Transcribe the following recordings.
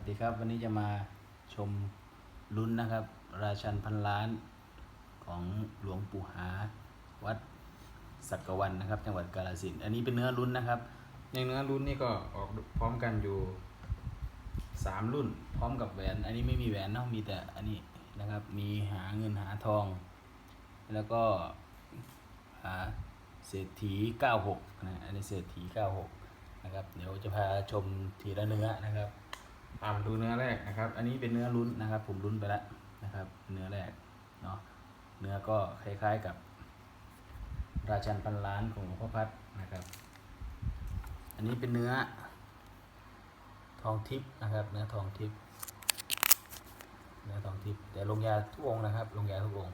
วัสดีครับวันนี้จะมาชมลุ้นนะครับ ราชันพันล้านของหลวงปู่หาวัดสักกวันนะครับ จังหวัดกาฬสินอันนี้เป็นเนื้อลุ้นนะครับในเนื้อลุ้นนี่ก็ออกพร้อมกันอยู่สามรุ่น พร้อมกับแหวน อันนี้ไม่มีแหวนเนาะมีแต่อันนี้นะครับมีหาเงินหาทอง แล้วก็หาเศรษฐี 96นะอันนี้เศรษฐี 96นะครับเดี๋ยวจะพาชมทีละเนื้อนะครับ ตามดูเนื้อแรกนะครับ อันนี้เป็นเนื้อลุ้นนะครับ ผมลุ้นไปแล้วนะครับ เนื้อแรกเนาะเนื้อก็คล้ายๆกับ ราชันพันล้านของหลวงพ่อพัดนะครับ อันนี้เป็นเนื้อ ทองทิพย์นะครับ เนื้อทองทิพย์เนื้อทองทิพย์แต่ลงยาทุกองนะครับ ลงยาทุกอง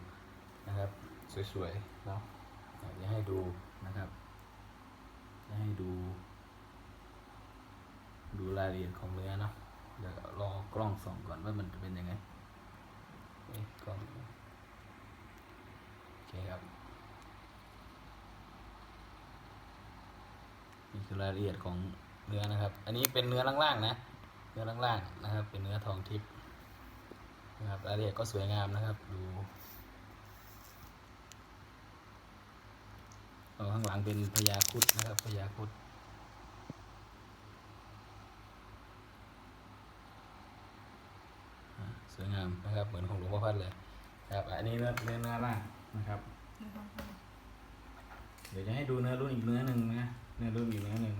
นะครับ สวยๆเนาะอยากจะให้ดูนะครับจะให้ดู ดูรายละเอียดของเนื้อเนาะ กล้องส่องก่อนว่ามันจะเป็นยังไงเอ๊กล้องโอเคครับนี่คือรายละเอียดของเนื้อนะครับ อันนี้เป็นเนื้อล่างๆนะ เนื้อล่างๆนะครับ เป็นเนื้อทองทิพย์นะครับ รายละเอียดก็สวยงามนะครับ ดูข้างหลังเป็นพญาคุดนะครับพญาคุด อ่า สวยงามนะครับเหมือนของหลวงพ่อพัดเลยครับอันนี้เนื้อเนื้อเนื้อล่างนะครับ เดี๋ยวจะให้ดูเนื้อรุ่นอีกเนื้อหนึ่งนะเนื้อรุ่นอีกเนื้อหนึ่ง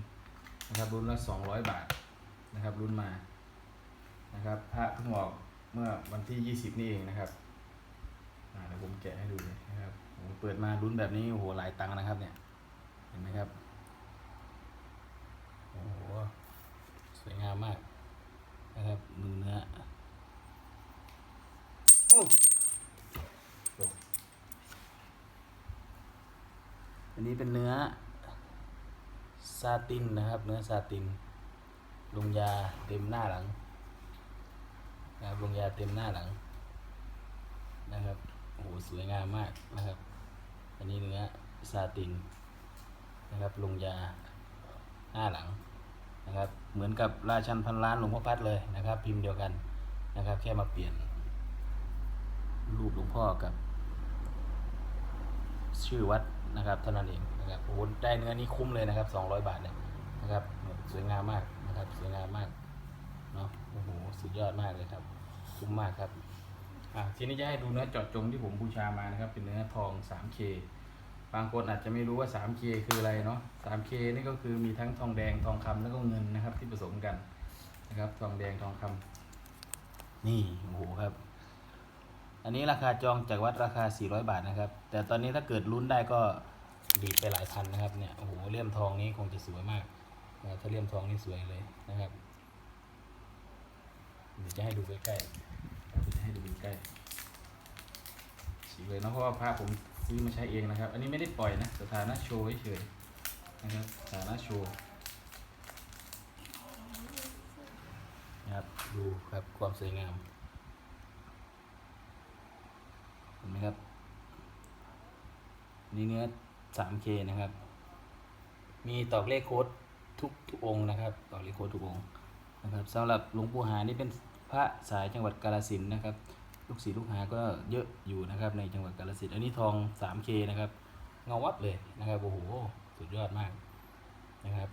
นะครับรุ่นละสองร้อยบาทนะครับ รุ่นมานะครับพระเพิ่งออกเมื่อวันที่ยี่สิบนี่เองนะครับเดี๋ยวผมแกะให้ดูนะครับผมเปิดมารุ่นแบบนี้โอ้โหหลายตังค์นะครับเนี่ยเห็นไหมครับโอ้โหสวยงามมากนะครับดูเนื้อ โอ้โห อันนี้เป็นเนื้อซาตินนะครับ เนื้อซาตินลงยาเต็มหน้าหลังนะครับลงยาเต็มหน้าหลัง นะครับโอ้โหสวยงามมากนะครับ อันนี้เนื้อซาตินนะครับลงยาหน้าหลังนะครับ เหมือนกับราชันพันล้านหลวงพ่อพัดเลยนะครับ พิมพ์เดียวกันนะครับ แค่มาเปลี่ยน รูปหลวงพ่อกับ ชื่อวัด นะครับเท่านั้นเองนะครับโอ้โหได้เนื้อนี้คุ้มเลยนะครับสองร้อยบาทเนี่ยนะครับสวยงามมากนะครับสวยงามมากเนาะโอ้โหสุดยอดมากเลยครับ คุ้มมากครับอะทีนี้จะให้ดูเนื้อจาะจงที่ผมบูชามานะครับ เป็นเนื้อทอง 3K บางคนอาจจะไม่รู้ว่า 3K คืออะไรเนาะ 3K นี่ก็คือมีทั้งทองแดงทองคำแล้วก็เงินนะครับที่ผสมกันนะครับ ทองแดงทองคำนี่โอ้โหครับ อันนี้ราคาจองจากวัดราคา 400 บาทนะครับ แต่ตอนนี้ถ้าเกิดลุ้นได้ก็ดีไปหลายพันนะครับเนี่ยโอ้โหเลี่ยมทองนี้คงจะสวยมากถ้าเลี่ยมทองนี่สวยเลยนะครับเดี๋ยวจะให้ดูใกล้ๆจะให้ดูใกล้ๆสวยเนอะเพราะว่าพระผมซื้อมาใช้เองนะครับ อันนี้ไม่ได้ปล่อยนะสถานะโชว์เฉยๆนะครับสถานะโชว์นะครับดูครับความสวยงาม เห็นไหมครับ นี่เนื้อ 3K นะครับ มีตอกเลขโค้ดทุกทุกองนะครับ ตอกเลขโค้ดทุกองนะครับสำหรับหลวงปู่หานี่เป็นพระสายจังหวัดกาฬสินนะครับ ลูกศิษย์ลูกหาก็เยอะอยู่นะครับในจังหวัดกาฬสินอันนี้ทอง 3K นะครับ เงาวับเลยนะครับ โอ้โห สุดยอดมากนะครับ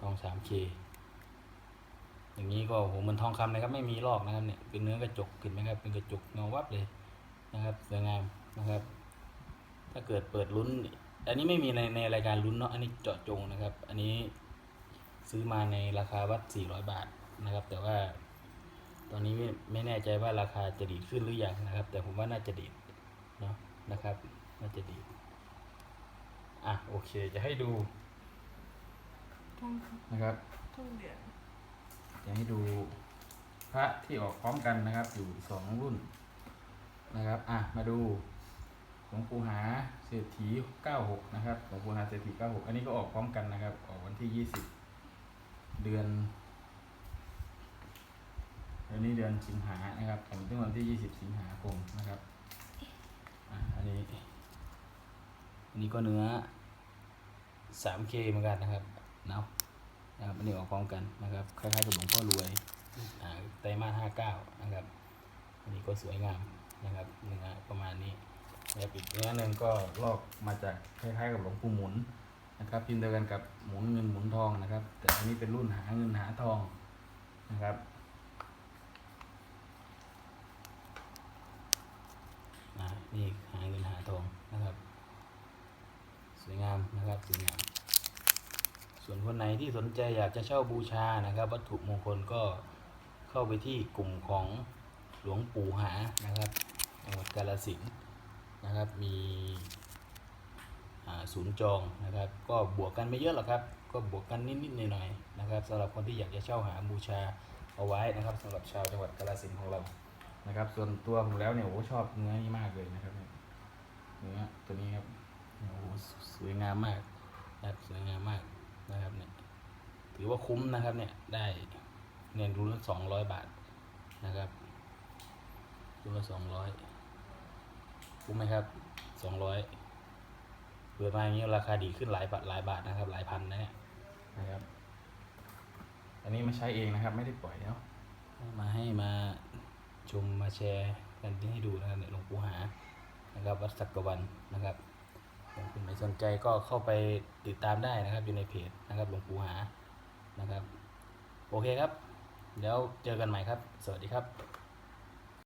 ทอง 3K อย่างนี้ก็โอ้โหเหมันทองคำนะครับไม่มีลอกนะครับเนี่ยเป็นเนื้อกระจกเห็นไหมครับเป็นกระจกเงาวับเลยนะครับสวยงามนะครับ ถ้าเกิดเปิดลุ้น อันนี้ไม่มีในในรายการลุ้นเนาะ อันนี้เจาะจงนะครับ อันนี้ซื้อมาในราคาวัด 400 บาทนะครับ แต่ว่า ตอนนี้ไม่ไม่แน่ใจว่าราคาจะดีดขึ้นหรือยังนะครับ แต่ผมว่าน่าจะดีดเนาะนะครับ น่าจะดีดอะโอเค จะให้ดูทุ่งนะครับทุ่งเดือนจะให้ดูพระที่ออกพร้อมกันนะครับ อยู่สองรุ่นนะครับ อะ มาดู หลวงปู่หาเศรษฐี96นะครับหลวงปู่หาเศรษฐี96 อันนี้ก็ออกพร้อมกันนะครับ ออกวันที่ 20 เดือนเดือนนี้เดือนสิงหานะครับผมถึงวันที่ 20 สิงหาคมนะครับอันนี้อันนี้ก็เนื้อ 3K เหมือนกันนะครับเนาะนะครับอันนี้ออกพร้อมกันนะครับคล้ายๆกับหลวงพ่อรวยอ่าแต่รมาสห้าเก้านะครับอันนี้ก็สวยงามนะครับเนื้อประมาณนี้ นะครับอีกเนื้อหนึ่งก็ลอกมาจากคล้ายๆกับหลวงปู่หมุนนะครับพิมพ์เดียวกันกับหมุนเงินหมุนทองนะครับ แต่อันนี้เป็นรุ่นหาเงินหาทองนะครับนี่หาเงินหาทองนะครับ สวยงามนะครับสวยงามส่วนคนไหนที่สนใจอยากจะเช่าบูชานะครับ วัตถุมงคลก็เข้าไปที่กลุ่มของหลวงปู่หานะครับจังหวัดกาฬสินธุ์ นะครับมีศูนย์จองนะครับ ก็บวกกันไม่เยอะหรอกครับ ก็บวกกันนิดๆหน่อยๆนะครับสำหรับคนที่อยากจะเช่าหาบูชาเอาไว้นะครับสำหรับชาวจังหวัดกาฬสินธุ์ของเรานะครับ ส่วนตัวผมแล้วเนี่ยโอ้ชอบเนื้อนี้มากเลยนะครับเนื้อตัวนี้ครับโอ้โหสวยงามมากนะครับสวยงามมากนะครับเนี่ยถือว่าคุ้มนะครับเนี่ยได้เงินรุ่นละสองร้อยบาทนะครับรุ่นละสองร้อย คุ้มไหมครับสองร้อยเปิดมาอย่างนี้ราคาดีขึ้นหลายบาทหลายบาทนะครับ หลายพันนะเนี่ยนะครับ อันนี้มาใช้เองนะครับ ไม่ได้ปล่อยเนาะมาให้มาชมมาแชร์กันให้ดูนะครับเนี่ยหลวงปู่หานะครับวัดสักกะวันนะครับถ้าคุณไม่สนใจก็เข้าไปติดตามได้นะครับ อยู่ในเพจนะครับหลวงปู่หานะครับ โอเคครับเดี๋ยวเจอกันใหม่ครับ สวัสดีครับ